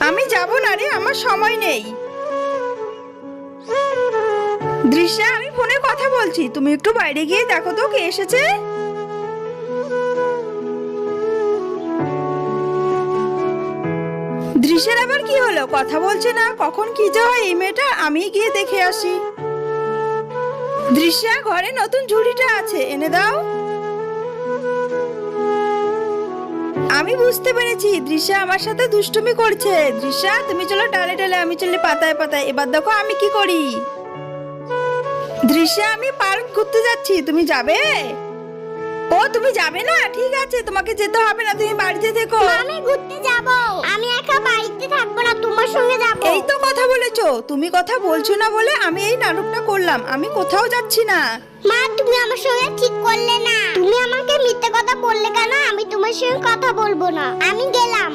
আমি যাব না রে, আমার সময় নেই। দৃশ্যা, আমি ফোনে কথা বলছি। তুমি একটু বাইরে গিয়ে দেখো তো, কে এসেছে? দৃশ্যের আবার কি হলো? কথা বলছে না, কখন কি যে হয় এই মেয়েটা আমি গিয়ে দেখে আসি। দৃশ্যা, ঘরে নতুন ঝুড়িটা আছে, এনে দাও। আমি বুঝতে পেরেছি। দৃশ্যা আমার সাথে দুষ্টুমি করছে। দৃশ্যা তুমি চলো ডালে ডালে আমি চলে পাতায় পাতায়। এবার দেখো আমি কি করি। দৃশ্যা আমি পার্ক ঘুরতে যাচ্ছি। তুমি যাবে? ও তুমি যাবে না? ঠিক আছে তোমাকে যেতে হবে না। তুমি বাড়িতে থেকো। আমি ঘুরতে যাব। আমি একা বাড়িতে থাকব না তোমার সঙ্গে যাব। এই তো কথা বলেছ। তুমি কথা বলছো না বলে আমি এই নাটকটা করলাম। আমি কোথাও যাচ্ছি না। মা তুমি আমার সঙ্গে ঠিক করলে তোমার সঙ্গে কথা বলব না। আমি গেলাম।